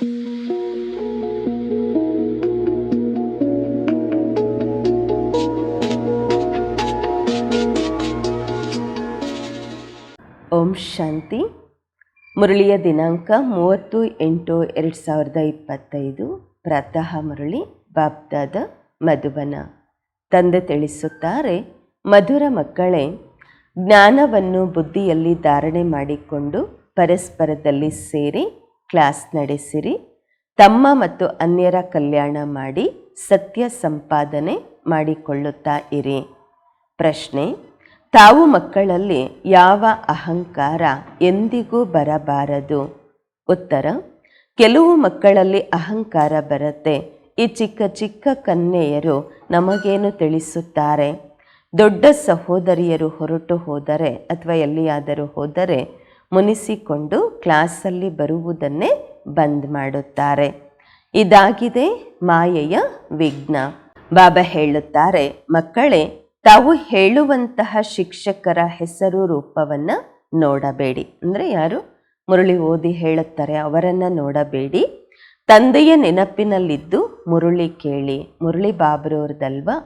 ಓಂ ಶಾಂತಿ. ಮುರಳಿಯ ದಿನಾಂಕ ಮೂವತ್ತು ಎಂಟು ಎರಡು ಸಾವಿರದ ಇಪ್ಪತ್ತೈದು. ಪ್ರಾತಃ ಮುರಳಿ ಬಾಬ್ದಾದ ಮಧುಬನ. ತಂದೆ ತಿಳಿಸುತ್ತಾರೆ, ಮಧುರ ಮಕ್ಕಳೇ, ಜ್ಞಾನವನ್ನು ಬುದ್ಧಿಯಲ್ಲಿ ಧಾರಣೆ ಮಾಡಿಕೊಂಡು ಪರಸ್ಪರದಲ್ಲಿ ಸೇರಿ ಕ್ಲಾಸ್ ನಡೆಸಿರಿ. ತಮ್ಮ ಮತ್ತು ಅನ್ಯರ ಕಲ್ಯಾಣ ಮಾಡಿ ಸತ್ಯ ಸಂಪಾದನೆ ಮಾಡಿಕೊಳ್ಳುತ್ತಾ ಇರಿ. ಪ್ರಶ್ನೆ, ತಾವು ಮಕ್ಕಳಲ್ಲಿ ಯಾವ ಅಹಂಕಾರ ಎಂದಿಗೂ ಬರಬಾರದು? ಉತ್ತರ, ಕೆಲವು ಮಕ್ಕಳಲ್ಲಿ ಅಹಂಕಾರ ಬರುತ್ತೆ. ಈ ಚಿಕ್ಕ ಚಿಕ್ಕ ಕನ್ಯೆಯರು ನಮಗೇನು ತಿಳಿಸುತ್ತಾರೆ? ದೊಡ್ಡ ಸಹೋದರಿಯರು ಹೊರಟು ಹೋದರೆ ಅಥವಾ ಎಲ್ಲಿಯಾದರೂ ಹೋದರೆ ಮುನಿಸಿಕೊಂಡು ಕ್ಲಾಸಲ್ಲಿ ಬರುವುದನ್ನೇ ಬಂದ್ ಮಾಡುತ್ತಾರೆ. ಇದಾಗಿದೆ ಮಾಯೆಯ ವಿಘ್ನ. ಬಾಬಾ ಹೇಳುತ್ತಾರೆ, ಮಕ್ಕಳೇ, ತಾವು ಹೇಳುವಂತಹ ಶಿಕ್ಷಕರ ಹೆಸರು ರೂಪವನ್ನು ನೋಡಬೇಡಿ. ಅಂದರೆ ಯಾರು? ಮುರಳಿ ಓದಿ ಹೇಳುತ್ತಾರೆ, ಅವರನ್ನು ನೋಡಬೇಡಿ. ತಂದೆಯ ನೆನಪಿನಲ್ಲಿದ್ದು ಮುರುಳಿ ಕೇಳಿ, ಮುರಳಿ ಬಾಬ್ರವ್ರದಲ್ವಾ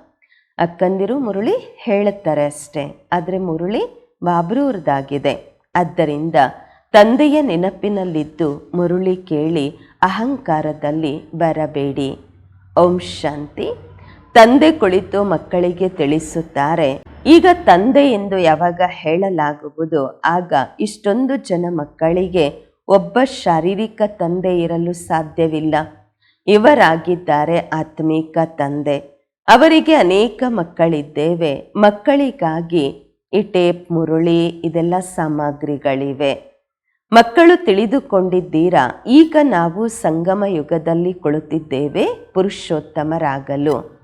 ಅಕ್ಕಂದಿರು ಮುರುಳಿ ಹೇಳುತ್ತಾರೆ ಅಷ್ಟೇ, ಆದರೆ ಮುರುಳಿ ಬಾಬ್ರವ್ರದ್ದಾಗಿದೆ ಆದ್ದರಿಂದ ತಂದೆಯ ನೆನಪಿನಲ್ಲಿದ್ದು ಮುರುಳಿ ಕೇಳಿ ಅಹಂಕಾರದಲ್ಲಿ ಬರಬೇಡಿ. ಓಂ ಶಾಂತಿ. ತಂದೆ ಕುಳಿತು ಮಕ್ಕಳಿಗೆ ತಿಳಿಸುತ್ತಾರೆ. ಈಗ ತಂದೆ ಎಂದು ಯಾವಾಗ ಹೇಳಲಾಗುವುದು, ಆಗ ಇಷ್ಟೊಂದು ಜನ ಮಕ್ಕಳಿಗೆ ಒಬ್ಬ ಶಾರೀರಿಕ ತಂದೆ ಇರಲು ಸಾಧ್ಯವಿಲ್ಲ. ಇವರಾಗಿದ್ದಾರೆ ಆತ್ಮಿಕ ತಂದೆ. ಅವರಿಗೆ ಅನೇಕ ಮಕ್ಕಳಿದ್ದೇವೆ. ಮಕ್ಕಳಿಗಾಗಿ ಈ ಟೇಪ್, ಮುರುಳಿ ಇದೆಲ್ಲ ಸಾಮಗ್ರಿಗಳಿವೆ. ಮಕ್ಕಳು ತಿಳಿದುಕೊಂಡಿದ್ದೀರಾ? ಈಗ ನಾವು ಸಂಗಮ ಯುಗದಲ್ಲಿ ಕುಳಿತಿದ್ದೇವೆ, ಪುರುಷೋತ್ತಮರಾಗಲು.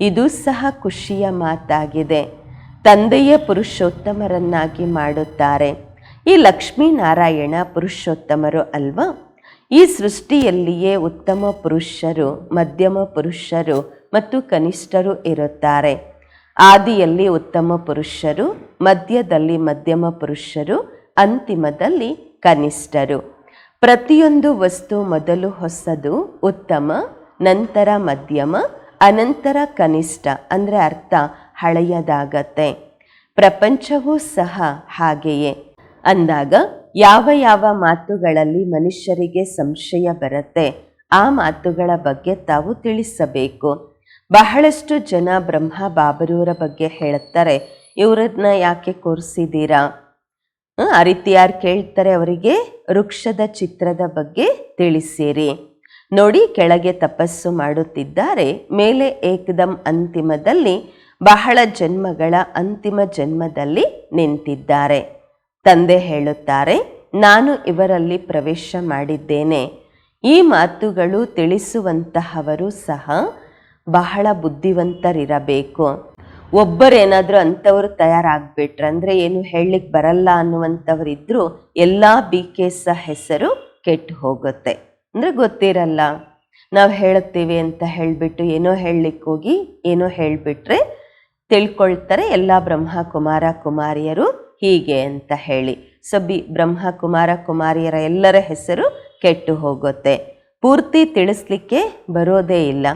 ಇದು ಸಹ ಖುಷಿಯ ಮಾತಾಗಿದೆ. ತಂದೆಯ ಪುರುಷೋತ್ತಮರನ್ನಾಗಿ ಮಾಡುತ್ತಾರೆ. ಈ ಲಕ್ಷ್ಮೀನಾರಾಯಣ ಪುರುಷೋತ್ತಮರು ಅಲ್ವಾ? ಈ ಸೃಷ್ಟಿಯಲ್ಲಿಯೇ ಉತ್ತಮ ಪುರುಷರು, ಮಧ್ಯಮ ಪುರುಷರು ಮತ್ತು ಕನಿಷ್ಠರು ಇರುತ್ತಾರೆ. ಆದಿಯಲ್ಲಿ ಉತ್ತಮ ಪುರುಷರು, ಮಧ್ಯದಲ್ಲಿ ಮಧ್ಯಮ ಪುರುಷರು, ಅಂತಿಮದಲ್ಲಿ ಕನಿಷ್ಠರು. ಪ್ರತಿಯೊಂದು ವಸ್ತು ಮೊದಲು ಹೊಸದು, ಉತ್ತಮ, ನಂತರ ಮಧ್ಯಮ, ಅನಂತರ ಕನಿಷ್ಠ, ಅಂದರೆ ಅರ್ಥ ಹಳೆಯದಾಗತ್ತೆ. ಪ್ರಪಂಚವೂ ಸಹ ಹಾಗೆಯೇ. ಅಂದಾಗ ಯಾವ ಯಾವ ಮಾತುಗಳಲ್ಲಿ ಮನುಷ್ಯರಿಗೆ ಸಂಶಯ ಬರುತ್ತೆ, ಆ ಮಾತುಗಳ ಬಗ್ಗೆ ತಾವು ತಿಳಿಸಬೇಕು. ಬಹಳಷ್ಟು ಜನ ಬ್ರಹ್ಮ ಬಾಬರೂರ ಬಗ್ಗೆ ಹೇಳುತ್ತಾರೆ. ಇವರನ್ನ ಯಾಕೆ ಕೂರಿಸಿದ್ದೀರಾ? ಆ ರೀತಿ ಯಾರು ಕೇಳ್ತಾರೆ ಅವರಿಗೆ, ವೃಕ್ಷದ ಚಿತ್ರದ ಬಗ್ಗೆ ತಿಳಿಸಿರಿ. ನೋಡಿ, ಕೆಳಗೆ ತಪಸ್ಸು ಮಾಡುತ್ತಿದ್ದಾರೆ. ಮೇಲೆ ಏಕದಂ ಅಂತಿಮದಲ್ಲಿ, ಬಹಳ ಜನ್ಮಗಳ ಅಂತಿಮ ಜನ್ಮದಲ್ಲಿ ನಿಂತಿದ್ದಾರೆ. ತಂದೆ ಹೇಳುತ್ತಾರೆ, ನಾನು ಇವರಲ್ಲಿ ಪ್ರವೇಶ ಮಾಡಿದ್ದೇನೆ. ಈ ಮಾತುಗಳು ತಿಳಿಸುವಂತಹವರು ಸಹ ಬಹಳ ಬುದ್ಧಿವಂತರಿರಬೇಕು. ಒಬ್ಬರೇನಾದರೂ ಅಂಥವ್ರು ತಯಾರಾಗ್ಬಿಟ್ರೆ, ಅಂದರೆ ಏನು ಹೇಳಲಿಕ್ಕೆ ಬರಲ್ಲ ಅನ್ನುವಂಥವ್ರಿದ್ರು ಎಲ್ಲ ಬಿ ಸ ಹೆಸರು ಕೆಟ್ಟು ಹೋಗುತ್ತೆ. ಅಂದರೆ ಗೊತ್ತಿರಲ್ಲ. ನಾವು ಹೇಳುತ್ತೇವೆ ಅಂತ ಹೇಳಿಬಿಟ್ಟು ಏನೋ ಹೇಳಲಿಕ್ಕೆ ಹೋಗಿ, ಏನೋ ಹೇಳಿಬಿಟ್ರೆ ತಿಳ್ಕೊಳ್ತಾರೆ ಎಲ್ಲ ಬ್ರಹ್ಮ ಕುಮಾರ ಕುಮಾರಿಯರು ಹೀಗೆ ಅಂತ ಹೇಳಿ. ಸೊ, ಬಿ ಬ್ರಹ್ಮ ಕುಮಾರ ಕುಮಾರಿಯರ ಎಲ್ಲರ ಹೆಸರು ಕೆಟ್ಟು ಹೋಗುತ್ತೆ. ಪೂರ್ತಿ ತಿಳಿಸ್ಲಿಕ್ಕೆ ಬರೋದೇ ಇಲ್ಲ.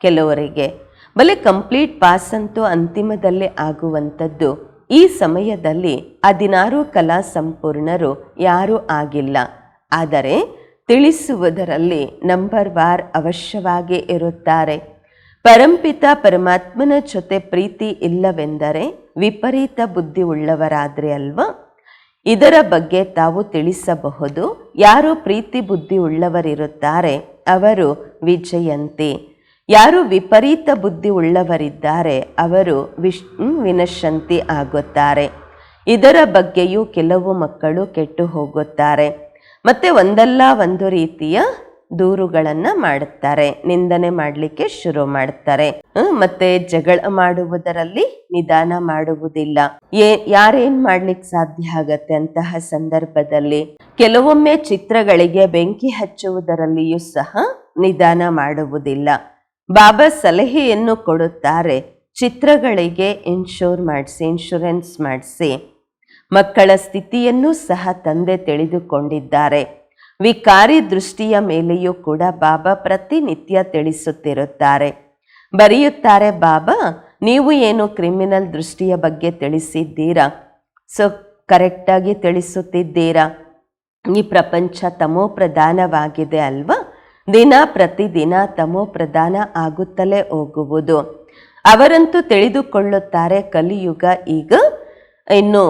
ಕೆಲವರಿಗೆ. ಬಲೆ ಕಂಪ್ಲೀಟ್ ಪಾಸ್ ಅಂತೂ ಅಂತಿಮದಲ್ಲೇ ಆಗುವಂಥದ್ದು. ಈ ಸಮಯದಲ್ಲಿ ಹದಿನಾರು ಕಲಾ ಸಂಪೂರ್ಣರು ಯಾರೂ ಆಗಿಲ್ಲ. ಆದರೆ ತಿಳಿಸುವುದರಲ್ಲಿ ನಂಬರ್ ವಾರ್ ಅವಶ್ಯವಾಗಿ ಇರುತ್ತಾರೆ. ಪರಂಪಿತ ಪರಮಾತ್ಮನ ಜೊತೆ ಪ್ರೀತಿ ಇಲ್ಲವೆಂದರೆ ವಿಪರೀತ ಬುದ್ಧಿ ಉಳ್ಳವರಾದ್ರೆ ಅಲ್ವಾ? ಇದರ ಬಗ್ಗೆ ತಾವು ತಿಳಿಸಬಹುದು. ಯಾರು ಪ್ರೀತಿ ಬುದ್ಧಿ ಉಳ್ಳವರಿರುತ್ತಾರೆ, ಅವರು ವಿಜಯಂತಿ. ಯಾರು ವಿಪರೀತ ಬುದ್ಧಿ ಉಳ್ಳವರಿದ್ದಾರೆ, ಅವರು ವಿಶ್ ವಿನಶಂತಿ ಆಗುತ್ತಾರೆ. ಇದರ ಬಗ್ಗೆಯೂ ಕೆಲವು ಮಕ್ಕಳು ಕೆಟ್ಟು ಹೋಗುತ್ತಾರೆ. ಮತ್ತೆ ಒಂದಲ್ಲ ಒಂದು ರೀತಿಯ ದೂರುಗಳನ್ನು ಮಾಡುತ್ತಾರೆ, ನಿಂದನೆ ಮಾಡಲಿಕ್ಕೆ ಶುರು ಮಾಡುತ್ತಾರೆ ಮತ್ತೆ ಜಗಳ ಮಾಡುವುದರಲ್ಲಿ ನಿಧಾನ ಮಾಡುವುದಿಲ್ಲ. ಏ, ಯಾರೇನ್ ಮಾಡ್ಲಿಕ್ಕೆ ಸಾಧ್ಯ ಆಗತ್ತೆ ಅಂತಹ ಸಂದರ್ಭದಲ್ಲಿ? ಕೆಲವೊಮ್ಮೆ ಚಿತ್ರಗಳಿಗೆ ಬೆಂಕಿ ಹಚ್ಚುವುದರಲ್ಲಿಯೂ ಸಹ ನಿಧಾನ ಮಾಡುವುದಿಲ್ಲ. ಬಾಬಾ ಸಲಹೆಯನ್ನು ಕೊಡುತ್ತಾರೆ. ಚಿತ್ರಗಳಿಗೆ ಇನ್ಶೂರ್ ಮಾಡಿಸಿ ಇನ್ಶೂರೆನ್ಸ್ ಮಾಡಿಸಿ. ಮಕ್ಕಳ ಸ್ಥಿತಿಯನ್ನು ಸಹ ತಂದೆ ತಿಳಿದುಕೊಂಡಿದ್ದಾರೆ. ವಿಕಾರಿ ದೃಷ್ಟಿಯ ಮೇಲೆಯೂ ಕೂಡ ಬಾಬಾ ಪ್ರತಿನಿತ್ಯ ತಿಳಿಸುತ್ತಿರುತ್ತಾರೆ. ಬರೆಯುತ್ತಾರೆ, ಬಾಬಾ, ನೀವು ಏನು ಕ್ರಿಮಿನಲ್ ದೃಷ್ಟಿಯ ಬಗ್ಗೆ ತಿಳಿಸಿದ್ದೀರಾ? ಸೊ ಕರೆಕ್ಟಾಗಿ ತಿಳಿಸುತ್ತಿದ್ದೀರಾ? ಈ ಪ್ರಪಂಚ ತಮೋ ಪ್ರಧಾನವಾಗಿದೆ ಅಲ್ವಾ? ದಿನ ಪ್ರತಿದಿನ ತಮೋ ಪ್ರಧಾನ ಆಗುತ್ತಲೇ ಹೋಗುವುದು. ಅವರಂತೂ ತಿಳಿದುಕೊಳ್ಳುತ್ತಾರೆ, ಕಲಿಯುಗ ಈಗ ಇನ್ನು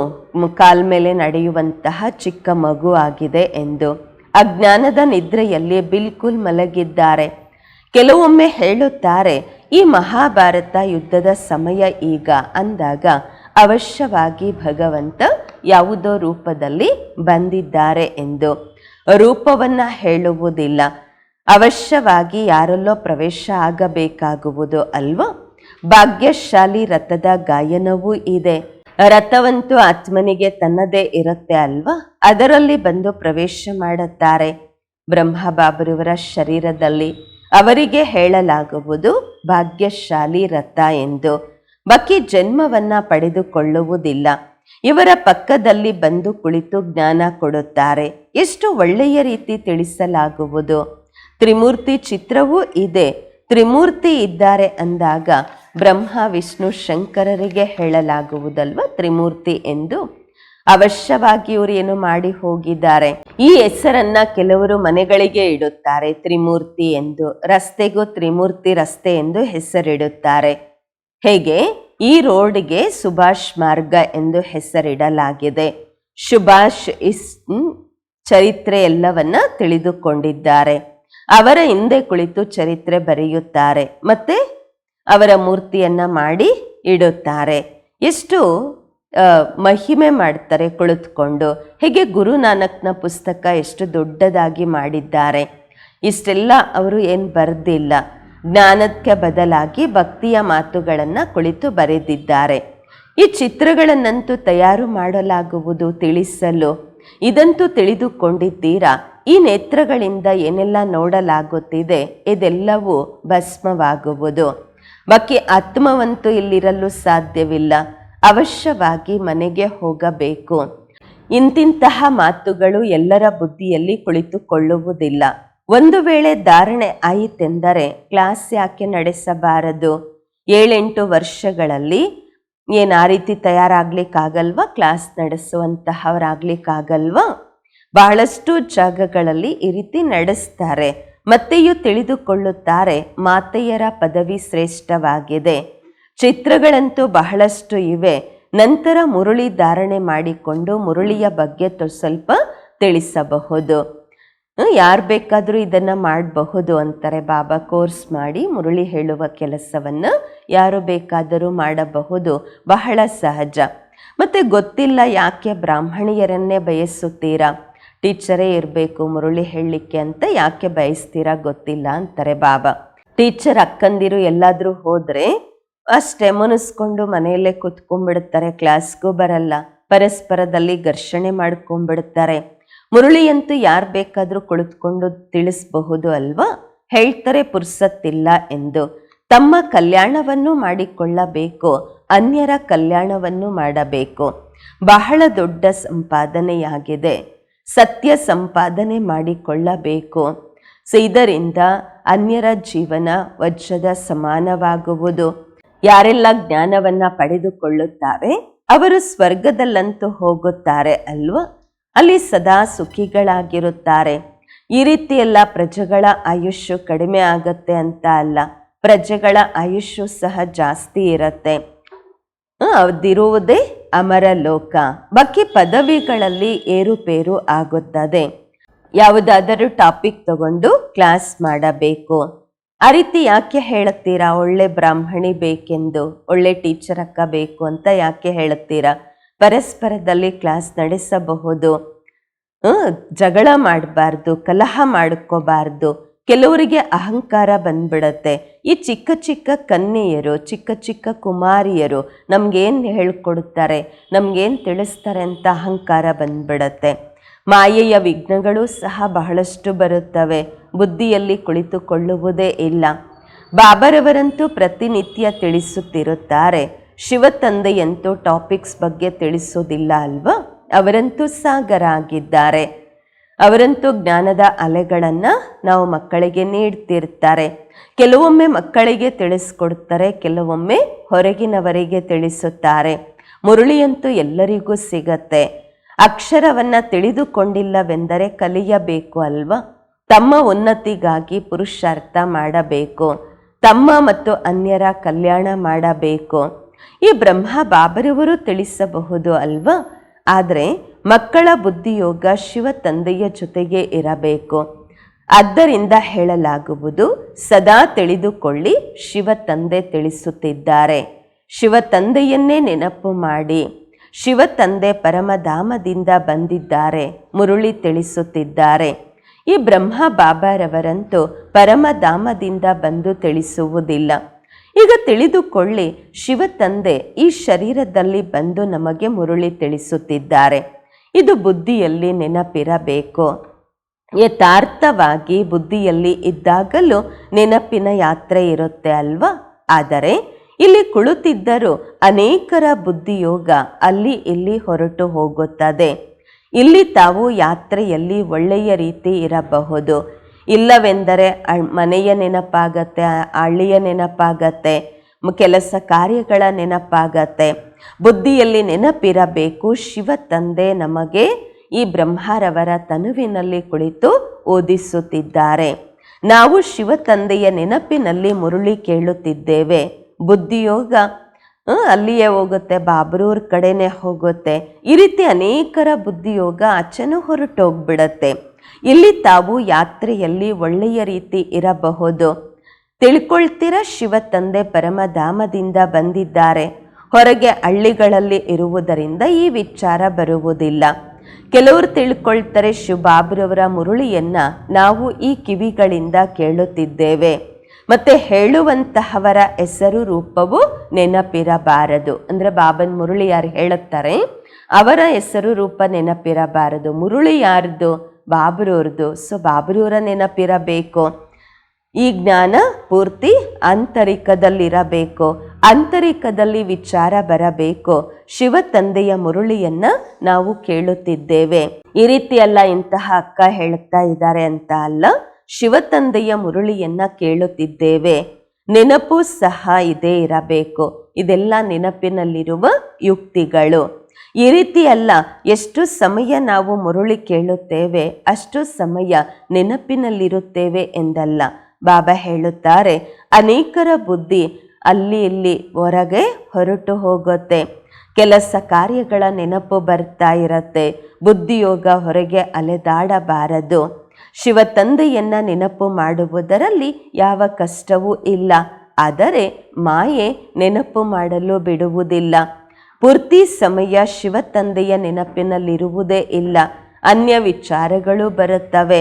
ಕಾಲ್ ಮೇಲೆ ನಡೆಯುವಂತಹ ಚಿಕ್ಕ ಮಗು ಆಗಿದೆ ಎಂದು. ಅಜ್ಞಾನದ ನಿದ್ರೆಯಲ್ಲಿ ಬಿಲ್ಕುಲ್ ಮಲಗಿದ್ದಾರೆ. ಕೆಲವೊಮ್ಮೆ ಹೇಳುತ್ತಾರೆ, ಈ ಮಹಾಭಾರತ ಯುದ್ಧದ ಸಮಯ ಈಗ ಅಂದಾಗ ಅವಶ್ಯವಾಗಿ ಭಗವಂತ ಯಾವುದೋ ರೂಪದಲ್ಲಿ ಬಂದಿದ್ದಾರೆ ಎಂದು. ರೂಪವನ್ನ ಹೇಳುವುದಿಲ್ಲ. ಅವಶ್ಯವಾಗಿ ಯಾರಲ್ಲೋ ಪ್ರವೇಶ ಆಗಬೇಕಾಗುವುದು ಅಲ್ವಾ? ಭಾಗ್ಯಶಾಲಿ ರಥದ ಗಾಯನವೂ ಇದೆ. ರಥವಂತೂ ಆತ್ಮನಿಗೆ ತನ್ನದೇ ಇರುತ್ತೆ ಅಲ್ವಾ? ಅದರಲ್ಲಿ ಬಂದು ಪ್ರವೇಶ ಮಾಡುತ್ತಾರೆ. ಬ್ರಹ್ಮ ಬಾಬರವರ ಶರೀರದಲ್ಲಿ ಅವರಿಗೆ ಹೇಳಲಾಗುವುದು ಭಾಗ್ಯಶಾಲಿ ರಥ ಎಂದು. ಬಕಿ ಜನ್ಮವನ್ನ ಪಡೆದುಕೊಳ್ಳುವುದಿಲ್ಲ. ಇವರ ಪಕ್ಕದಲ್ಲಿ ಬಂದು ಕುಳಿತು ಜ್ಞಾನ ಕೊಡುತ್ತಾರೆ. ಎಷ್ಟು ಒಳ್ಳೆಯ ರೀತಿ ತಿಳಿಸಲಾಗುವುದು. ತ್ರಿಮೂರ್ತಿ ಚಿತ್ರವೂ ಇದೆ. ತ್ರಿಮೂರ್ತಿ ಇದ್ದಾರೆ ಅಂದಾಗ ಬ್ರಹ್ಮ, ವಿಷ್ಣು, ಶಂಕರರಿಗೆ ಹೇಳಲಾಗುವುದಲ್ವ ತ್ರಿಮೂರ್ತಿ ಎಂದು? ಅವಶ್ಯವಾಗಿ ಇವರು ಏನು ಮಾಡಿ ಹೋಗಿದ್ದಾರೆ? ಈ ಹೆಸರನ್ನ ಕೆಲವರು ಮನೆಗಳಿಗೆ ಇಡುತ್ತಾರೆ ತ್ರಿಮೂರ್ತಿ ಎಂದು. ರಸ್ತೆಗೂ ತ್ರಿಮೂರ್ತಿ ರಸ್ತೆ ಎಂದು ಹೆಸರಿಡುತ್ತಾರೆ. ಹೇಗೆ? ಈ ರೋಡ್ಗೆ ಸುಭಾಷ್ ಮಾರ್ಗ ಎಂದು ಹೆಸರಿಡಲಾಗಿದೆ. ಸುಭಾಷ್ ಇಸ್ ಚರಿತ್ರೆ ಎಲ್ಲವನ್ನ ತಿಳಿದುಕೊಂಡಿದ್ದಾರೆ. ಅವರ ಹಿಂದೆ ಕುಳಿತು ಚರಿತ್ರೆ ಬರೆಯುತ್ತಾರೆ ಮತ್ತೆ ಅವರ ಮೂರ್ತಿಯನ್ನ ಮಾಡಿ ಇಡುತ್ತಾರೆ. ಎಷ್ಟು ಮಹಿಮೆ ಮಾಡ್ತಾರೆ ಕುಳಿತುಕೊಂಡು. ಹೇಗೆ ಗುರುನಾನಕ್ನ ಪುಸ್ತಕ ಎಷ್ಟು ದೊಡ್ಡದಾಗಿ ಮಾಡಿದ್ದಾರೆ. ಇಷ್ಟೆಲ್ಲ ಅವರು ಏನು ಬರೆದಿಲ್ಲ. ಜ್ಞಾನಕ್ಕೆ ಬದಲಾಗಿ ಭಕ್ತಿಯ ಮಾತುಗಳನ್ನು ಕುಳಿತು ಬರೆದಿದ್ದಾರೆ. ಈ ಚಿತ್ರಗಳನ್ನಂತೂ ತಯಾರು ಮಾಡಲಾಗುವುದು ತಿಳಿಸಲು ಇದಂತೂ ತಿಳಿದುಕೊಂಡಿದ್ದೀರಾ? ಈ ನೇತ್ರಗಳಿಂದ ಏನೆಲ್ಲ ನೋಡಲಾಗುತ್ತಿದೆ? ಇದೆಲ್ಲವೂ ಭಸ್ಮವಾಗುವುದು. ಬಾಕಿ ಆತ್ಮವಂತೂ ಇಲ್ಲಿರಲು ಸಾಧ್ಯವಿಲ್ಲ. ಅವಶ್ಯವಾಗಿ ಮನೆಗೆ ಹೋಗಬೇಕು. ಇಂತಿಂತಹ ಮಾತುಗಳು ಎಲ್ಲರ ಬುದ್ಧಿಯಲ್ಲಿ ಕುಳಿತುಕೊಳ್ಳುವುದಿಲ್ಲ. ಒಂದು ವೇಳೆ ಧಾರಣೆ ಆಯಿತೆಂದರೆ ಕ್ಲಾಸ್ ಯಾಕೆ ನಡೆಸಬಾರದು? ಏಳೆಂಟು ವರ್ಷಗಳಲ್ಲಿ ಏನು ಆ ರೀತಿ ತಯಾರಾಗ್ಲಿಕ್ಕಾಗಲ್ವಾ? ಕ್ಲಾಸ್ ನಡೆಸುವಂತಹವರಾಗ್ಲಿಕ್ಕಾಗಲ್ವಾ? ಬಹಳಷ್ಟು ಜಾಗಗಳಲ್ಲಿ ಈ ರೀತಿ ನಡೆಸ್ತಾರೆ. ಮತ್ತೆಯೂ ತಿಳಿದುಕೊಳ್ಳುತ್ತಾರೆ, ಮಾತೆಯರ ಪದವಿ ಶ್ರೇಷ್ಠವಾಗಿದೆ. ಚಿತ್ರಗಳಂತೂ ಬಹಳಷ್ಟು ಇವೆ. ನಂತರ ಮುರುಳಿ ಧಾರಣೆ ಮಾಡಿಕೊಂಡು ಮುರುಳಿಯ ಬಗ್ಗೆ ಸ್ವಲ್ಪ ತಿಳಿಸಬಹುದು. ಯಾರು ಬೇಕಾದರೂ ಇದನ್ನು ಮಾಡಬಹುದು ಅಂತಾರೆ. ಬಾಬಾ ಕೋರ್ಸ್ ಮಾಡಿ ಮುರುಳಿ ಹೇಳುವ ಕೆಲಸವನ್ನು ಯಾರು ಬೇಕಾದರೂ ಮಾಡಬಹುದು. ಬಹಳ ಸಹಜ. ಮತ್ತು ಗೊತ್ತಿಲ್ಲ ಯಾಕೆ ಬ್ರಾಹ್ಮಣಿಯರನ್ನೇ ಬಯಸುತ್ತೀರಾ? ಟೀಚರೇ ಇರಬೇಕು ಮುರುಳಿ ಹೇಳಲಿಕ್ಕೆ ಅಂತ ಯಾಕೆ ಬಯಸ್ತೀರಾ ಗೊತ್ತಿಲ್ಲ ಅಂತಾರೆ ಬಾಬಾ. ಟೀಚರ್ ಅಕ್ಕಂದಿರು ಎಲ್ಲಾದರೂ ಹೋದರೆ ಅಷ್ಟೇ ಮುನಿಸ್ಕೊಂಡು ಮನೆಯಲ್ಲೇ ಕುತ್ಕೊಂಡ್ಬಿಡ್ತಾರೆ. ಕ್ಲಾಸ್ಗೂ ಬರಲ್ಲ. ಪರಸ್ಪರದಲ್ಲಿ ಘರ್ಷಣೆ ಮಾಡ್ಕೊಂಡ್ಬಿಡ್ತಾರೆ. ಮುರುಳಿಯಂತೂ ಯಾರು ಬೇಕಾದರೂ ಕುಳಿತುಕೊಂಡು ತಿಳಿಸಬಹುದು ಅಲ್ವಾ? ಹೇಳ್ತಾರೆ ಪುರ್ಸತ್ತಿಲ್ಲ ಎಂದು. ತಮ್ಮ ಕಲ್ಯಾಣವನ್ನು ಮಾಡಿಕೊಳ್ಳಬೇಕು, ಅನ್ಯರ ಕಲ್ಯಾಣವನ್ನು ಮಾಡಬೇಕು. ಬಹಳ ದೊಡ್ಡ ಸಂಪಾದನೆಯಾಗಿದೆ. ಸತ್ಯ ಸಂಪಾದನೆ ಮಾಡಿಕೊಳ್ಳಬೇಕು. ಸೊ ಇದರಿಂದ ಅನ್ಯರ ಜೀವನ ವಜ್ರದ ಸಮಾನವಾಗುವುದು. ಯಾರೆಲ್ಲ ಜ್ಞಾನವನ್ನು ಪಡೆದುಕೊಳ್ಳುತ್ತಾರೆ, ಅವರು ಸ್ವರ್ಗದಲ್ಲಂತೂ ಹೋಗುತ್ತಾರೆ ಅಲ್ವಾ? ಅಲ್ಲಿ ಸದಾ ಸುಖಿಗಳಾಗಿರುತ್ತಾರೆ. ಈ ರೀತಿ ಎಲ್ಲ ಪ್ರಜೆಗಳ ಆಯುಷ್ಯು ಕಡಿಮೆ ಆಗತ್ತೆ ಅಂತ ಅಲ್ಲ, ಪ್ರಜೆಗಳ ಆಯುಷ್ಯು ಸಹ ಜಾಸ್ತಿ ಇರತ್ತೆ. ಅದಿರುವುದೇ ಅಮರ ಲೋಕ. ಬಾಕಿ ಪದವಿಗಳಲ್ಲಿ ಏರುಪೇರು ಆಗುತ್ತದೆ. ಯಾವುದಾದರೂ ಟಾಪಿಕ್ ತಗೊಂಡು ಕ್ಲಾಸ್ ಮಾಡಬೇಕು. ಆ ರೀತಿ ಯಾಕೆ ಹೇಳುತ್ತೀರಾ ಒಳ್ಳೆ ಬ್ರಾಹ್ಮಣಿ ಬೇಕೆಂದು, ಒಳ್ಳೆ ಟೀಚರ್ ಅಕ್ಕ ಬೇಕು ಅಂತ ಯಾಕೆ ಹೇಳುತ್ತೀರಾ ಪರಸ್ಪರದಲ್ಲಿ ಕ್ಲಾಸ್ ನಡೆಸಬಹುದು. ಜಗಳ ಮಾಡಬಾರ್ದು, ಕಲಹ ಮಾಡ್ಕೋಬಾರ್ದು. ಕೆಲವರಿಗೆ ಅಹಂಕಾರ ಬಂದ್ಬಿಡತ್ತೆ. ಈ ಚಿಕ್ಕ ಚಿಕ್ಕ ಕನ್ಯೆಯರು, ಚಿಕ್ಕ ಚಿಕ್ಕ ಕುಮಾರಿಯರು ನಮಗೇನು ಹೇಳ್ಕೊಡ್ತಾರೆ, ನಮಗೇನು ತಿಳಿಸ್ತಾರೆ ಅಂತ ಅಹಂಕಾರ ಬಂದ್ಬಿಡತ್ತೆ. ಮಾಯೆಯ ವಿಘ್ನಗಳು ಸಹ ಬಹಳಷ್ಟು ಬರುತ್ತವೆ. ಬುದ್ಧಿಯಲ್ಲಿ ಕುಳಿತುಕೊಳ್ಳುವುದೇ ಇಲ್ಲ. ಬಾಬರವರಂತೂ ಪ್ರತಿನಿತ್ಯ ತಿಳಿಸುತ್ತಿರುತ್ತಾರೆ. ಶಿವ ತಂದೆಯಂತೂ ಟಾಪಿಕ್ಸ್ ಬಗ್ಗೆ ತಿಳಿಸೋದಿಲ್ಲ ಅಲ್ವಾ? ಅವರಂತೂ ಸಾಗರ ಆಗಿದ್ದಾರೆ ಅವರಂತೂ ಜ್ಞಾನದ ಅಲೆಗಳನ್ನು ನಾವು ಮಕ್ಕಳಿಗೆ ನೀಡ್ತಿರ್ತಾರೆ. ಕೆಲವೊಮ್ಮೆ ಮಕ್ಕಳಿಗೆ ತಿಳಿಸ್ಕೊಡ್ತಾರೆ, ಕೆಲವೊಮ್ಮೆ ಹೊರಗಿನವರಿಗೆ ತಿಳಿಸುತ್ತಾರೆ. ಮುರುಳಿಯಂತೂ ಎಲ್ಲರಿಗೂ ಸಿಗತ್ತೆ. ಅಕ್ಷರವನ್ನು ತಿಳಿದುಕೊಂಡಿಲ್ಲವೆಂದರೆ ಕಲಿಯಬೇಕು ಅಲ್ವಾ? ತಮ್ಮ ಉನ್ನತಿಗಾಗಿ ಪುರುಷಾರ್ಥ ಮಾಡಬೇಕು. ತಮ್ಮ ಮತ್ತು ಅನ್ಯರ ಕಲ್ಯಾಣ ಮಾಡಬೇಕು. ಈ ಬ್ರಹ್ಮ ಬಾಬರವರು ತಿಳಿಸಬಹುದು ಅಲ್ವಾ? ಆದರೆ ಮಕ್ಕಳ ಬುದ್ಧಿಯೋಗ ಶಿವ ತಂದೆಯ ಜೊತೆಗೆ ಇರಬೇಕು. ಆದ್ದರಿಂದ ಹೇಳಲಾಗುವುದು, ಸದಾ ತಿಳಿದುಕೊಳ್ಳಿ, ಶಿವ ತಂದೆ ತಿಳಿಸುತ್ತಿದ್ದಾರೆ. ಶಿವ ತಂದೆಯನ್ನೇ ನೆನಪು ಮಾಡಿ. ಶಿವ ತಂದೆ ಪರಮಧಾಮದಿಂದ ಬಂದಿದ್ದಾರೆ, ಮುರುಳಿ ತಿಳಿಸುತ್ತಿದ್ದಾರೆ. ಈ ಬ್ರಹ್ಮ ಬಾಬಾರವರಂತೂ ಪರಮಧಾಮದಿಂದ ಬಂದು ತಿಳಿಸುವುದಿಲ್ಲ. ಈಗ ತಿಳಿದುಕೊಳ್ಳಿ ಶಿವ ತಂದೆ ಈ ಶರೀರದಲ್ಲಿ ಬಂದು ನಮಗೆ ಮುರುಳಿ ತಿಳಿಸುತ್ತಿದ್ದಾರೆ. ಇದು ಬುದ್ಧಿಯಲ್ಲಿ ನೆನಪಿರಬೇಕು. ಯಥಾರ್ಥವಾಗಿ ಬುದ್ಧಿಯಲ್ಲಿ ಇದ್ದಾಗಲೂ ನೆನಪಿನ ಯಾತ್ರೆ ಇರುತ್ತೆ ಅಲ್ವಾ? ಆದರೆ ಇಲ್ಲಿ ಕುಳಿತಿದ್ದರೂ ಅನೇಕರ ಬುದ್ಧಿಯೋಗ ಅಲ್ಲಿ ಇಲ್ಲಿ ಹೊರಟು ಹೋಗುತ್ತದೆ. ಇಲ್ಲಿ ತಾವು ಯಾತ್ರೆಯಲ್ಲಿ ಒಳ್ಳೆಯ ರೀತಿ ಇರಬಹುದು. ಇಲ್ಲವೆಂದರೆ ಮನೆಯ ನೆನಪಾಗತ್ತೆ, ಹಳ್ಳಿಯ ನೆನಪಾಗತ್ತೆ ಕೆಲಸ ಕಾರ್ಯಗಳ ನೆನಪಾಗತ್ತೆ. ಬುದ್ಧಿಯಲ್ಲಿ ನೆನಪಿರಬೇಕು ಶಿವ ತಂದೆ ನಮಗೆ ಈ ಬ್ರಹ್ಮರವರ ತನುವಿನಲ್ಲಿ ಕುಳಿತು ಓದಿಸುತ್ತಿದ್ದಾರೆ. ನಾವು ಶಿವ ತಂದೆಯ ನೆನಪಿನಲ್ಲಿ ಮುರುಳಿ ಕೇಳುತ್ತಿದ್ದೇವೆ. ಬುದ್ಧಿಯೋಗ ಅಲ್ಲಿಯೇ ಹೋಗುತ್ತೆ, ಬಾಬ್ರೂರ್ ಕಡೆನೇ ಹೋಗುತ್ತೆ. ಈ ರೀತಿ ಅನೇಕರ ಬುದ್ಧಿಯೋಗ ಆಚೆನೂ ಹೊರಟೋಗ್ಬಿಡತ್ತೆ. ಇಲ್ಲಿ ತಾವು ಯಾತ್ರೆಯಲ್ಲಿ ಒಳ್ಳೆಯ ರೀತಿ ಇರಬಹುದು. ತಿಳ್ಕೊಳ್ತೀರ? ಶಿವ ತಂದೆ ಪರಮಧಾಮದಿಂದ ಬಂದಿದ್ದಾರೆ. ಹೊರಗೆ ಹಳ್ಳಿಗಳಲ್ಲಿ ಇರುವುದರಿಂದ ಈ ವಿಚಾರ ಬರುವುದಿಲ್ಲ. ಕೆಲವರು ತಿಳ್ಕೊಳ್ತಾರೆ ಶಿವಬಾಬ್ರವರ ಮುರುಳಿಯನ್ನ ನಾವು ಈ ಕಿವಿಗಳಿಂದ ಕೇಳುತ್ತಿದ್ದೇವೆ. ಮತ್ತೆ ಹೇಳುವಂತಹವರ ಹೆಸರು, ರೂಪವು ನೆನಪಿರಬಾರದು. ಅಂದ್ರೆ ಬಾಬನ್ ಮುರುಳಿ ಯಾರು ಹೇಳುತ್ತಾರೆ? ಅವರ ಹೆಸರು, ರೂಪ ನೆನಪಿರಬಾರದು. ಮುರುಳಿ ಯಾರ್ದು? ಬಾಬ್ರವ್ರದ್ದು ಸೊ ಬಾಬ್ರೂರ ನೆನಪಿರಬೇಕು. ಈ ಜ್ಞಾನ ಪೂರ್ತಿ ಆಂತರಿಕದಲ್ಲಿರಬೇಕು ಆಂತರಿಕದಲ್ಲಿ ವಿಚಾರ ಬರಬೇಕು. ಶಿವ ತಂದೆಯ ಮುರುಳಿಯನ್ನ ನಾವು ಕೇಳುತ್ತಿದ್ದೇವೆ. ಈ ರೀತಿಯಲ್ಲ ಇಂತಹ ಅಕ್ಕ ಹೇಳುತ್ತಾ ಇದ್ದಾರೆ ಅಂತ ಅಲ್ಲ, ಶಿವ ತಂದೆಯ ಮುರುಳಿಯನ್ನ ಕೇಳುತ್ತಿದ್ದೇವೆ. ನೆನಪು ಸಹ ಇದೇ ಇರಬೇಕು. ಇದೆಲ್ಲ ನೆನಪಿನಲ್ಲಿರುವ ಯುಕ್ತಿಗಳು. ಈ ರೀತಿ ಅಲ್ಲ. ಎಷ್ಟು ಸಮಯ ನಾವು ಮುರುಳಿ ಕೇಳುತ್ತೇವೆ, ಅಷ್ಟು ಸಮಯ ನೆನಪಿನಲ್ಲಿರುತ್ತೇವೆ ಎಂದಲ್ಲ. ಬಾಬಾ ಹೇಳುತ್ತಾರೆ, ಅನೇಕರ ಬುದ್ಧಿ ಅಲ್ಲಿ ಇಲ್ಲಿ ಹೊರಗೆ ಹೊರಟು ಹೋಗುತ್ತೆ. ಕೆಲಸ ಕಾರ್ಯಗಳ ನೆನಪು ಬರ್ತಾ ಇರತ್ತೆ. ಬುದ್ಧಿಯೋಗ ಹೊರಗೆ ಅಲೆದಾಡಬಾರದು. ಶಿವ ತಂದೆಯನ್ನ ನೆನಪು ಮಾಡುವುದರಲ್ಲಿ ಯಾವ ಕಷ್ಟವೂ ಇಲ್ಲ. ಆದರೆ ಮಾಯೆ ನೆನಪು ಮಾಡಲು ಬಿಡುವುದಿಲ್ಲ. ಪೂರ್ತಿ ಸಮಯ ಶಿವ ತಂದೆಯ ನೆನಪಿನಲ್ಲಿರುವುದೇ ಇಲ್ಲ. ಅನ್ಯ ವಿಚಾರಗಳು ಬರುತ್ತವೆ.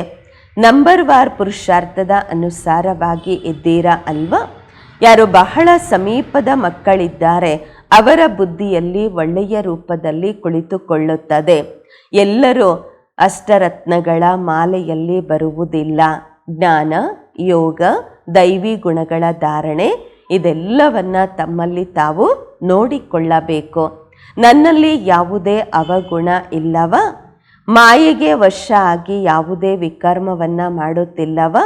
ನಂಬರ್ ವಾರ್ ಪುರುಷಾರ್ಥದ ಅನುಸಾರವಾಗಿ ಇದ್ದೀರಾ ಅಲ್ವಾ? ಯಾರು ಬಹಳ ಸಮೀಪದ ಮಕ್ಕಳಿದ್ದಾರೆ, ಅವರ ಬುದ್ಧಿಯಲ್ಲಿ ಒಳ್ಳೆಯ ರೂಪದಲ್ಲಿ ಕುಳಿತುಕೊಳ್ಳುತ್ತದೆ. ಎಲ್ಲರೂ ಅಷ್ಟರತ್ನಗಳ ಮಾಲೆಯಲ್ಲಿ ಬರುವುದಿಲ್ಲ. ಜ್ಞಾನ, ಯೋಗ, ದೈವಿ ಗುಣಗಳ ಧಾರಣೆ ಇದೆಲ್ಲವನ್ನ ತಮ್ಮಲ್ಲಿ ತಾವು ನೋಡಿಕೊಳ್ಳಬೇಕು. ನನ್ನಲ್ಲಿ ಯಾವುದೇ ಅವಗುಣ ಇಲ್ಲವ? ಮಾಯೆಗೆ ವಶ ಆಗಿ ಯಾವುದೇ ವಿಕರ್ಮವನ್ನ ಮಾಡುತ್ತಿಲ್ಲವ?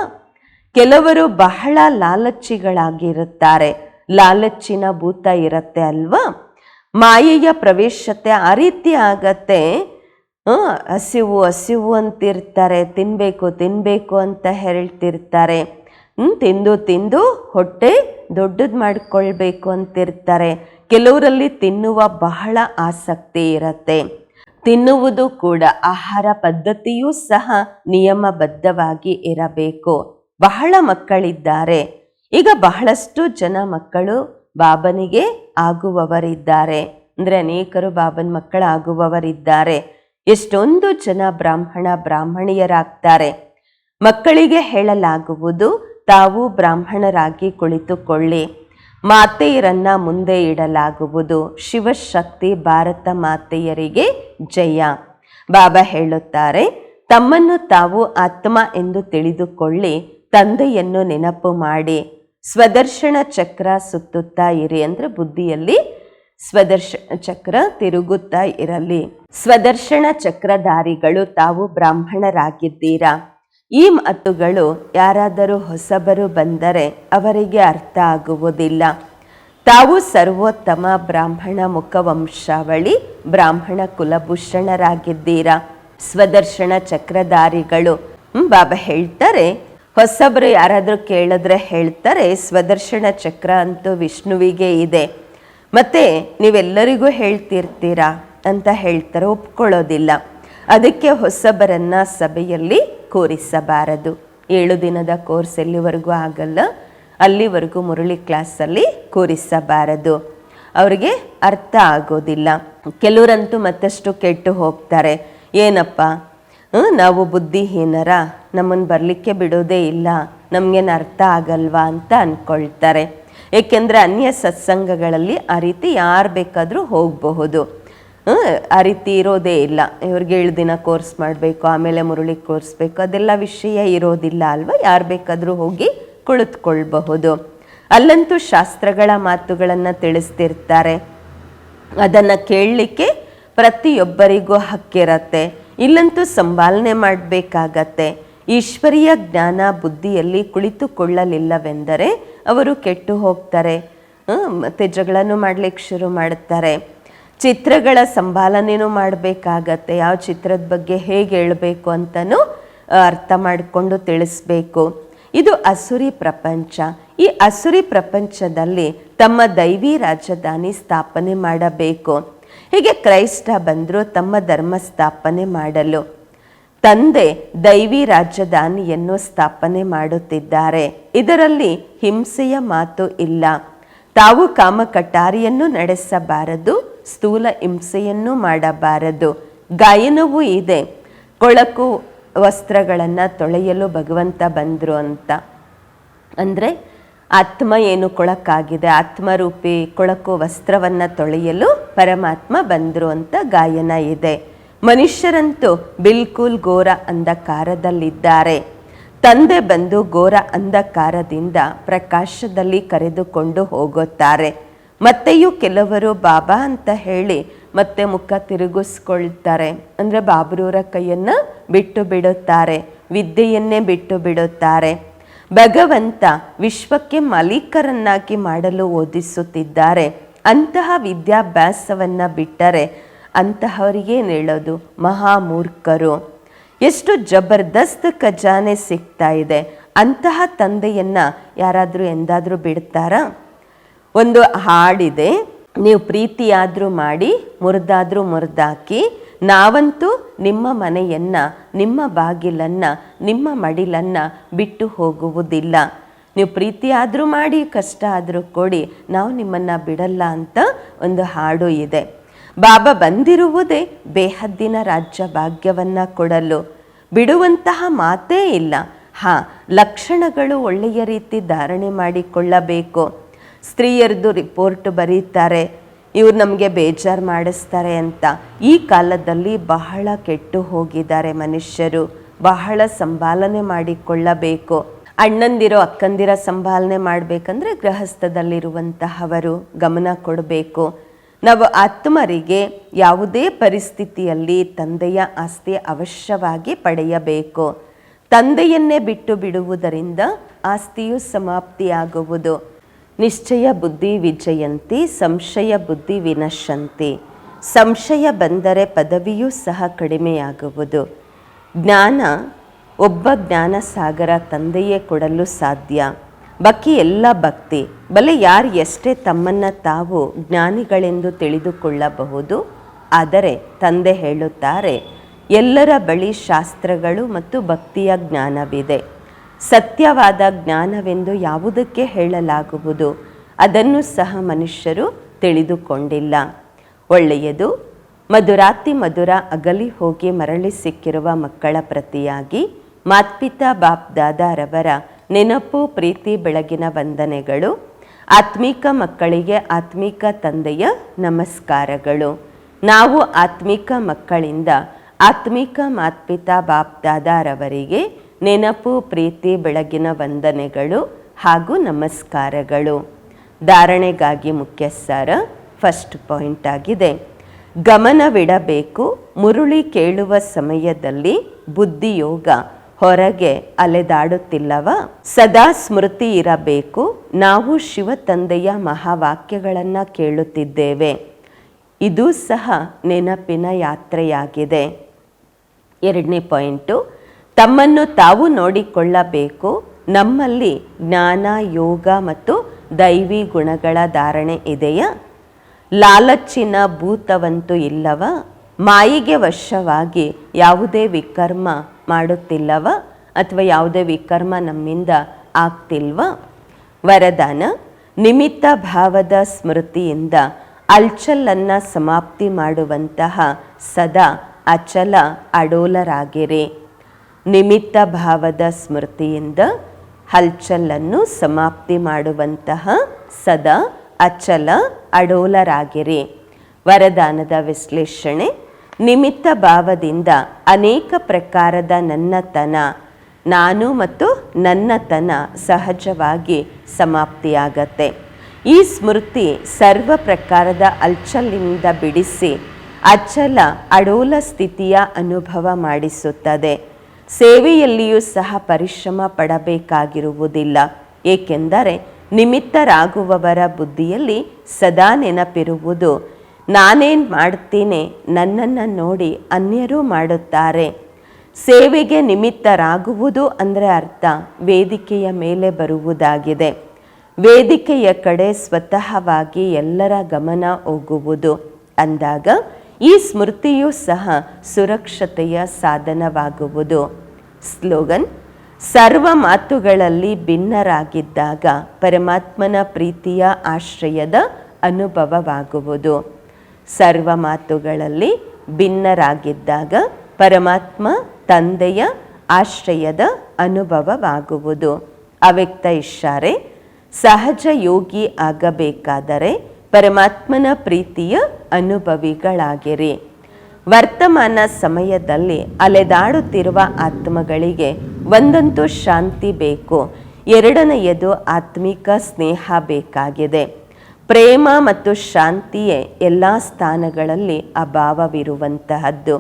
ಕೆಲವರು ಬಹಳ ಲಾಲಚ್ಚಿಗಳಾಗಿರುತ್ತಾರೆ ಲಾಲಚ್ಚಿನ ಭೂತ ಇರುತ್ತೆ ಅಲ್ವಾ? ಮಾಯೆಯ ಪ್ರವೇಶತೆ ಆ ರೀತಿ ಆಗತ್ತೆ. ಹಸಿವು ಹಸಿವು ಅಂತಿರ್ತಾರೆ. ತಿನ್ಬೇಕು ತಿನ್ಬೇಕು ಅಂತ ಹೇಳ್ತಿರ್ತಾರೆ. ತಿಂದು ತಿಂದು ಹೊಟ್ಟೆ ದೊಡ್ಡದು ಮಾಡಿಕೊಳ್ಬೇಕು ಅಂತಿರ್ತಾರೆ. ಕೆಲವರಲ್ಲಿ ತಿನ್ನುವ ಬಹಳ ಆಸಕ್ತಿ ಇರುತ್ತೆ. ತಿನ್ನುವುದು ಕೂಡ ಆಹಾರ ಪದ್ಧತಿಯೂ ಸಹ ನಿಯಮಬದ್ಧವಾಗಿ ಇರಬೇಕು. ಬಹಳ ಮಕ್ಕಳಿದ್ದಾರೆ. ಈಗ ಬಹಳಷ್ಟು ಜನ ಮಕ್ಕಳು ಬಾಬನಿಗೆ ಆಗುವವರಿದ್ದಾರೆ. ಅಂದರೆ ಅನೇಕರು ಬಾಬನ್ ಮಕ್ಕಳಾಗುವವರಿದ್ದಾರೆ. ಎಷ್ಟೊಂದು ಜನ ಬ್ರಾಹ್ಮಣ ಬ್ರಾಹ್ಮಣಿಯರಾಗ್ತಾರೆ. ಮಕ್ಕಳಿಗೆ ಹೇಳಲಾಗುವುದು ತಾವು ಬ್ರಾಹ್ಮಣರಾಗಿ ಕುಳಿತುಕೊಳ್ಳಿ. ಮಾತೆಯರನ್ನ ಮುಂದೆ ಇಡಲಾಗುವುದು. ಶಿವಶಕ್ತಿ ಭಾರತ ಮಾತೆಯರಿಗೆ ಜಯ. ಬಾಬಾ ಹೇಳುತ್ತಾರೆ, ತಮ್ಮನ್ನು ತಾವು ಆತ್ಮ ಎಂದು ತಿಳಿದುಕೊಳ್ಳಿ, ತಂದೆಯನ್ನು ನೆನಪು ಮಾಡಿ. ಸ್ವದರ್ಶನ ಚಕ್ರ ಸುತ್ತುತ್ತಾ ಇರಿ ಅಂದ್ರೆ ಬುದ್ಧಿಯಲ್ಲಿ ಸ್ವದರ್ಶನ ಚಕ್ರ ತಿರುಗುತ್ತಾ ಇರಲಿ. ಸ್ವದರ್ಶನ ಚಕ್ರಧಾರಿಗಳು ತಾವು ಬ್ರಾಹ್ಮಣರಾಗಿದ್ದೀರಾ? ಈ ಮಾತುಗಳು ಯಾರಾದರೂ ಹೊಸಬರು ಬಂದರೆ ಅವರಿಗೆ ಅರ್ಥ ಆಗುವುದಿಲ್ಲ. ತಾವು ಸರ್ವೋತ್ತಮ ಬ್ರಾಹ್ಮಣ ಮುಖವಂಶಾವಳಿ, ಬ್ರಾಹ್ಮಣ ಕುಲಭೂಷಣರಾಗಿದ್ದೀರಾ? ಸ್ವದರ್ಶನ ಚಕ್ರಧಾರಿಗಳು ಬಾಬಾ ಹೇಳ್ತಾರೆ. ಹೊಸಬರು ಯಾರಾದರೂ ಕೇಳಿದ್ರೆ ಹೇಳ್ತಾರೆ, ಸ್ವದರ್ಶನ ಚಕ್ರ ಅಂತೂ ವಿಷ್ಣುವಿಗೆ ಇದೆ. ಮತ್ತೆ ನೀವೆಲ್ಲರಿಗೂ ಹೇಳ್ತಿರ್ತೀರಾ ಅಂತ ಹೇಳ್ತಾರೆ, ಒಪ್ಕೊಳ್ಳೋದಿಲ್ಲ. ಅದಕ್ಕೆ ಹೊಸಬರನ್ನ ಸಭೆಯಲ್ಲಿ ಕೂರಿಸಬಾರದು. ಏಳು ದಿನದ ಕೋರ್ಸ್ ಎಲ್ಲಿವರೆಗೂ ಆಗಲ್ಲ, ಅಲ್ಲಿವರೆಗೂ ಮುರಳಿ ಕ್ಲಾಸಲ್ಲಿ ಕೂರಿಸಬಾರದು. ಅವರಿಗೆ ಅರ್ಥ ಆಗೋದಿಲ್ಲ. ಕೆಲವರಂತೂ ಮತ್ತಷ್ಟು ಕೆಟ್ಟು ಹೋಗ್ತಾರೆ. ಏನಪ್ಪ? ನಾವು ಬುದ್ಧಿಹೀನರ ನಮ್ಮನ್ನು ಬರಲಿಕ್ಕೆ ಬಿಡೋದೇ ಇಲ್ಲ. ನಮಗೇನು ಅರ್ಥ ಆಗಲ್ವಾ ಅಂತ ಅಂದ್ಕೊಳ್ತಾರೆ ಏಕೆಂದರೆ ಅನ್ಯ ಸತ್ಸಂಗಗಳಲ್ಲಿ ಆ ರೀತಿ ಯಾರು ಬೇಕಾದರೂ ಹೋಗಬಹುದು. ಆ ರೀತಿ ಇರೋದೇ ಇಲ್ಲ. ಇವ್ರಿಗೆ ಏಳು ದಿನ ಕೋರ್ಸ್ ಮಾಡಬೇಕು, ಆಮೇಲೆ ಮುರುಳಿ ಕೋರ್ಸ್ ಬೇಕು, ಅದೆಲ್ಲ ವಿಷಯ ಇರೋದಿಲ್ಲ ಅಲ್ವಾ? ಯಾರು ಬೇಕಾದರೂ ಹೋಗಿ ಕುಳಿತುಕೊಳ್ಬಹುದು. ಅಲ್ಲಂತೂ ಶಾಸ್ತ್ರಗಳ ಮಾತುಗಳನ್ನು ತಿಳಿಸ್ತಿರ್ತಾರೆ. ಅದನ್ನು ಕೇಳಲಿಕ್ಕೆ ಪ್ರತಿಯೊಬ್ಬರಿಗೂ ಹಕ್ಕಿರತ್ತೆ. ಇಲ್ಲಂತೂ ಸಂಭಾಲನೆ ಮಾಡಬೇಕಾಗತ್ತೆ. ಈಶ್ವರೀಯ ಜ್ಞಾನ ಬುದ್ಧಿಯಲ್ಲಿ ಕುಳಿತುಕೊಳ್ಳಲಿಲ್ಲವೆಂದರೆ ಅವರು ಕೆಟ್ಟು ಹೋಗ್ತಾರೆ. ಮತ್ತು ಮತ್ತೆ ಜಗಳನೂ ಮಾಡ್ಲಿಕ್ಕೆ ಶುರು ಮಾಡುತ್ತಾರೆ ಚಿತ್ರಗಳ ಸಂಭಾಲನೆಯೂ ಮಾಡಬೇಕಾಗತ್ತೆ. ಯಾವ ಚಿತ್ರದ ಬಗ್ಗೆ ಹೇಗೆ ಹೇಳಬೇಕು ಅಂತಲೂ ಅರ್ಥ ಮಾಡಿಕೊಂಡು ತಿಳಿಸ್ಬೇಕು. ಇದು ಅಸುರಿ ಪ್ರಪಂಚ. ಈ ಅಸುರಿ ಪ್ರಪಂಚದಲ್ಲಿ ತಮ್ಮ ದೈವಿ ರಾಜಧಾನಿ ಸ್ಥಾಪನೆ ಮಾಡಬೇಕು. ಹೀಗೆ ಕ್ರೈಸ್ತ ಬಂದರೂ ತಮ್ಮ ಧರ್ಮ ಸ್ಥಾಪನೆ ಮಾಡಲು. ತಂದೆ ದೈವಿ ರಾಜಧಾನಿಯನ್ನು ಸ್ಥಾಪನೆ ಮಾಡುತ್ತಿದ್ದಾರೆ. ಇದರಲ್ಲಿ ಹಿಂಸೆಯ ಮಾತು ಇಲ್ಲ. ತಾವು ಕಾಮ ಕಟಾರಿಯನ್ನು ನಡೆಸಬಾರದು. ಸ್ಥೂಲ ಹಿಂಸೆಯನ್ನು ಮಾಡಬಾರದು. ಗಾಯನವೂ ಇದೆ. ಕೊಳಕು ವಸ್ತ್ರಗಳನ್ನು ತೊಳೆಯಲು ಭಗವಂತ ಬಂದರು ಅಂತ. ಅಂದರೆ ಆತ್ಮ ಏನು ಕೊಳಕಾಗಿದೆ, ಆತ್ಮರೂಪಿ ಕೊಳಕು ವಸ್ತ್ರವನ್ನು ತೊಳೆಯಲು ಪರಮಾತ್ಮ ಬಂದರು ಅಂತ ಗಾಯನ ಇದೆ. ಮನುಷ್ಯರಂತೂ ಬಿಲ್ಕುಲ್ ಘೋರ ಅಂಧಕಾರದಲ್ಲಿದ್ದಾರೆ. ತಂದೆ ಬಂದು ಘೋರ ಅಂಧಕಾರದಿಂದ ಪ್ರಕಾಶದಲ್ಲಿ ಕರೆದುಕೊಂಡು ಹೋಗುತ್ತಾರೆ. ಮತ್ತೆಯೂ ಕೆಲವರು ಬಾಬಾ ಅಂತ ಹೇಳಿ ಮತ್ತೆ ಮುಖ ತಿರುಗಿಸ್ಕೊಳ್ತಾರೆ. ಅಂದರೆ ಬಾಬ್ರೂರ ಕೈಯನ್ನು ಬಿಟ್ಟು ಬಿಡುತ್ತಾರೆ, ವಿದ್ಯೆಯನ್ನೇ ಬಿಟ್ಟು ಬಿಡುತ್ತಾರೆ. ಭಗವಂತ ವಿಶ್ವಕ್ಕೆ ಮಲೀಕರನ್ನಾಗಿ ಮಾಡಲು ಓದಿಸುತ್ತಿದ್ದಾರೆ. ಅಂತಹ ವಿದ್ಯಾಭ್ಯಾಸವನ್ನು ಬಿಟ್ಟರೆ ಅಂತಹವರಿಗೆ ಹೇಳೋದು? ಮಹಾಮೂರ್ಖರು. ಎಷ್ಟು ಜಬರ್ದಸ್ತ್ ಖಜಾನೆ ಸಿಗ್ತಾ ಇದೆ. ಅಂತಹ ತಂದೆಯನ್ನು ಯಾರಾದರೂ ಎಂದಾದರೂ ಬಿಡ್ತಾರಾ? ಒಂದು ಹಾಡಿದೆ. ನೀವು ಪ್ರೀತಿಯಾದರೂ ಮಾಡಿ, ಮುರಿದಾದರೂ ಮುರಿದಾಕಿ, ನಾವಂತೂ ನಿಮ್ಮ ಮನೆಯನ್ನು, ನಿಮ್ಮ ಬಾಗಿಲನ್ನು, ನಿಮ್ಮ ಮಡಿಲನ್ನು ಬಿಟ್ಟು ಹೋಗುವುದಿಲ್ಲ. ನೀವು ಪ್ರೀತಿಯಾದರೂ ಮಾಡಿ, ಕಷ್ಟ ಆದರೂ ಕೊಡಿ, ನಾವು ನಿಮ್ಮನ್ನು ಬಿಡಲ್ಲ ಅಂತ ಒಂದು ಹಾಡು ಇದೆ. ಬಾಬಾ ಬಂದಿರುವುದೇ ಬೇಹದ್ದಿನ ರಾಜ್ಯ ಭಾಗ್ಯವನ್ನು ಕೊಡಲು. ಬಿಡುವಂತಹ ಮಾತೇ ಇಲ್ಲ. ಹಾಂ, ಲಕ್ಷಣಗಳು ಒಳ್ಳೆಯ ರೀತಿ ಧಾರಣೆ ಮಾಡಿಕೊಳ್ಳಬೇಕು. ಸ್ತ್ರೀಯರದು ರಿಪೋರ್ಟ್ ಬರೀತಾರೆ. ಇವ್ರು ನಮಗೆ ಬೇಜಾರು ಮಾಡಿಸ್ತಾರೆ ಅಂತ. ಈ ಕಾಲದಲ್ಲಿ ಬಹಳ ಕೆಟ್ಟು ಹೋಗಿದ್ದಾರೆ ಮನುಷ್ಯರು. ಬಹಳ ಸಂಭಾಲನೆ ಮಾಡಿಕೊಳ್ಳಬೇಕು. ಅಣ್ಣಂದಿರೋ, ಅಕ್ಕಂದಿರ ಸಂಭಾಲನೆ ಮಾಡಬೇಕಂದ್ರೆ ಗೃಹಸ್ಥದಲ್ಲಿರುವಂತಹವರು ಗಮನ ಕೊಡಬೇಕು. ನಾವು ಆತ್ಮರಿಗೆ ಯಾವುದೇ ಪರಿಸ್ಥಿತಿಯಲ್ಲಿ ತಂದೆಯ ಆಸ್ತಿ ಅವಶ್ಯವಾಗಿ ಪಡೆಯಬೇಕು. ತಂದೆಯನ್ನೇ ಬಿಟ್ಟು ಬಿಡುವುದರಿಂದ ಆಸ್ತಿಯು ಸಮಾಪ್ತಿಯಾಗುವುದು. ನಿಶ್ಚಯ ಬುದ್ಧಿ ವಿಜಯಂತಿ, ಸಂಶಯ ಬುದ್ಧಿ ವಿನಶಂತಿ ಸಂಶಯ ಬಂದರೆ ಪದವಿಯೂ ಸಹ ಕಡಿಮೆಯಾಗುವುದು. ಜ್ಞಾನ, ಒಬ್ಬ ಜ್ಞಾನ ಸಾಗರ ತಂದೆಯೇ ಕೊಡಲು ಸಾಧ್ಯ. ಬಾಕಿ ಎಲ್ಲ ಭಕ್ತಿ. ಬಲೆ ಯಾರು ಎಷ್ಟೇ ತಮ್ಮನ್ನು ತಾವು ಜ್ಞಾನಿಗಳೆಂದು ತಿಳಿದುಕೊಳ್ಳಬಹುದು. ಆದರೆ ತಂದೆ ಹೇಳುತ್ತಾರೆ, ಎಲ್ಲರ ಬಳಿ ಶಾಸ್ತ್ರಗಳು ಮತ್ತು ಭಕ್ತಿಯ ಜ್ಞಾನವಿದೆ. ಸತ್ಯವಾದ ಜ್ಞಾನವೆಂದು ಯಾವುದಕ್ಕೆ ಹೇಳಲಾಗುವುದು? ಅದನ್ನು ಸಹ ಮನುಷ್ಯರು ತಿಳಿದುಕೊಂಡಿಲ್ಲ. ಒಳ್ಳೆಯದು, ಮಧುರಾತಿ ಮಧುರ ಅಗಲಿ ಹೋಗಿ ಮರಳಿ ಸಿಕ್ಕಿರುವ ಮಕ್ಕಳ ಪ್ರತಿಯಾಗಿ ಮಾತ್ಪಿತಾ ಬಾಪ್ ದಾದಾರವರ ನೆನಪು, ಪ್ರೀತಿ, ಬೆಳಗಿನ ವಂದನೆಗಳು, ಆತ್ಮಿಕ ಮಕ್ಕಳಿಗೆ ಆತ್ಮಿಕ ತಂದೆಯ ನಮಸ್ಕಾರಗಳು. ನಾವು ಆತ್ಮಿಕ ಮಕ್ಕಳಿಂದ ಆತ್ಮಿಕ ಮಾತ್ಪಿತಾ ಬಾಪ್ ದಾದಾರವರಿಗೆ ನೆನಪು, ಪ್ರೀತಿ, ಬೆಳಗಿನ ವಂದನೆಗಳು ಹಾಗೂ ನಮಸ್ಕಾರಗಳು. ಧಾರಣೆಗಾಗಿ ಮುಖ್ಯಸ್ಥರ ಫಸ್ಟ್ ಪಾಯಿಂಟ್ ಆಗಿದೆ. ಗಮನವಿಡಬೇಕು, ಮುರುಳಿ ಕೇಳುವ ಸಮಯದಲ್ಲಿ ಬುದ್ಧಿಯೋಗ, ಹೊರಗೆ ಅಲೆದಾಡುತ್ತಿಲ್ಲವ? ಸದಾ ಸ್ಮೃತಿ ಇರಬೇಕು, ನಾವು ಶಿವ ತಂದೆಯ ಮಹಾವಾಕ್ಯಗಳನ್ನು ಕೇಳುತ್ತಿದ್ದೇವೆ. ಇದು ಸಹ ನೆನಪಿನ ಯಾತ್ರೆಯಾಗಿದೆ. ಎರಡನೇ ಪಾಯಿಂಟು ತಮ್ಮನ್ನು ತಾವು ನೋಡಿಕೊಳ್ಳಬೇಕು. ನಮ್ಮಲ್ಲಿ ಜ್ಞಾನ, ಯೋಗ ಮತ್ತು ದೈವಿ ಗುಣಗಳ ಧಾರಣೆ ಇದೆಯಾ? ಲಾಲಚ್ಚಿನ ಭೂತವಂತೂ ಇಲ್ಲವ? ಮಾಯಿಗೆ ವಶವಾಗಿ ಯಾವುದೇ ವಿಕರ್ಮ ಮಾಡುತ್ತಿಲ್ಲವ? ಅಥವಾ ಯಾವುದೇ ವಿಕರ್ಮ ನಮ್ಮಿಂದ ಆಗ್ತಿಲ್ವ? ವರದಾನ, ನಿಮಿತ್ತ ಭಾವದ ಸ್ಮೃತಿಯಿಂದ ಅಲ್ಚಲನ್ನು ಸಮಾಪ್ತಿ ಮಾಡುವಂತಹ ಸದಾ ಅಚಲ ಅಡೋಲರಾಗಿರಿ. ನಿಮಿತ್ತ ಭಾವದ ಸ್ಮೃತಿಯಿಂದ ಹಲ್ಚಲನ್ನು ಸಮಾಪ್ತಿ ಮಾಡುವಂತಹ ಸದಾ ಅಚಲ ಅಡೋಲರಾಗಿರಿ. ವರದಾನದ ವಿಶ್ಲೇಷಣೆ, ನಿಮಿತ್ತ ಭಾವದಿಂದ ಅನೇಕ ಪ್ರಕಾರದ ನನ್ನತನ ನಾನು ಮತ್ತು ನನ್ನತನ ಸಹಜವಾಗಿ ಸಮಾಪ್ತಿಯಾಗತ್ತೆ. ಈ ಸ್ಮೃತಿ ಸರ್ವ ಪ್ರಕಾರದ ಅಲ್ಚಲಿನಿಂದ ಬಿಡಿಸಿ ಅಚಲ ಅಡೋಲ ಸ್ಥಿತಿಯ ಅನುಭವ ಮಾಡಿಸುತ್ತದೆ. ಸೇವೆಯಲ್ಲಿಯೂ ಸಹ ಪರಿಶ್ರಮ ಪಡಬೇಕಾಗಿರುವುದಿಲ್ಲ. ಏಕೆಂದರೆ ನಿಮಿತ್ತರಾಗುವವರ ಬುದ್ಧಿಯಲ್ಲಿ ಸದಾ ನೆನಪಿರುವುದು. ನಾನೇನು ಮಾಡ್ತೀನಿ? ನನ್ನನ್ನು ನೋಡಿ ಅನ್ಯರು ಮಾಡುತ್ತಾರೆ. ಸೇವೆಗೆ ನಿಮಿತ್ತರಾಗುವುದು ಅಂದರೆ ಅರ್ಥ. ವೇದಿಕೆಯ ಮೇಲೆ ಬರುವುದಾಗಿದೆ. ವೇದಿಕೆಯ ಕಡೆ ಸ್ವತಃವಾಗಿ ಎಲ್ಲರ ಗಮನ ಹೋಗುವುದು. ಅಂದಾಗ ಈ ಸ್ಮೃತಿಯೂ ಸಹ ಸುರಕ್ಷತೆಯ ಸಾಧನವಾಗುವುದು. ಸ್ಲೋಗನ್, ಸರ್ವ ಮಾತುಗಳಲ್ಲಿ ಭಿನ್ನರಾಗಿದ್ದಾಗ ಪರಮಾತ್ಮನ ಪ್ರೀತಿಯ ಆಶ್ರಯದ ಅನುಭವವಾಗುವುದು. ಸರ್ವ ಮಾತುಗಳಲ್ಲಿ ಭಿನ್ನರಾಗಿದ್ದಾಗ ಪರಮಾತ್ಮ ತಂದೆಯ ಆಶ್ರಯದ ಅನುಭವವಾಗುವುದು. ಅವ್ಯಕ್ತ ಇಷ್ಟಾರೆ, ಸಹಜ ಯೋಗಿ ಆಗಬೇಕಾದರೆ ಪರಮಾತ್ಮನ ಪ್ರೀತಿಯ ಅನುಭವಿಗಳಾಗಿರಿ. ವರ್ತಮಾನ ಸಮಯದಲ್ಲಿ ಅಲೆದಾಡುತ್ತಿರುವ ಆತ್ಮಗಳಿಗೆ ಒಂದಂತೂ ಶಾಂತಿ ಬೇಕು. ಎರಡನೆಯದು ಆತ್ಮಿಕ ಸ್ನೇಹ ಬೇಕಾಗಿದೆ. ಪ್ರೇಮ ಮತ್ತು ಶಾಂತಿಯೇ ಎಲ್ಲ ಸ್ಥಾನಗಳಲ್ಲಿ ಅಭಾವವಿರುವಂತಹದ್ದು.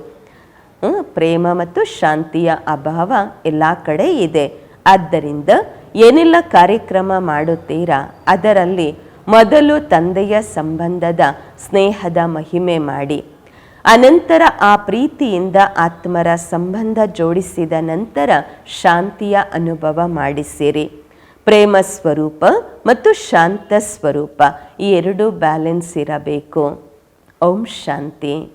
ಪ್ರೇಮ ಮತ್ತು ಶಾಂತಿಯ ಅಭಾವ ಎಲ್ಲ ಕಡೆ ಇದೆ. ಆದ್ದರಿಂದ ಏನೆಲ್ಲ ಕಾರ್ಯಕ್ರಮ ಮಾಡುತ್ತೀರಾ? ಅದರಲ್ಲಿ ಮೊದಲು ತಂದೆಯ ಸಂಬಂಧದ ಸ್ನೇಹದ ಮಹಿಮೆ ಮಾಡಿ. ಅನಂತರ ಆ ಪ್ರೀತಿಯಿಂದ ಆತ್ಮರ ಸಂಬಂಧ ಜೋಡಿಸಿದ ನಂತರ ಶಾಂತಿಯ ಅನುಭವ ಮಾಡಿಸಿರಿ. ಪ್ರೇಮ ಸ್ವರೂಪ ಮತ್ತು ಶಾಂತ ಸ್ವರೂಪ, ಈ ಎರಡು ಬ್ಯಾಲೆನ್ಸ್ ಇರಬೇಕು. ಓಂ ಶಾಂತಿ.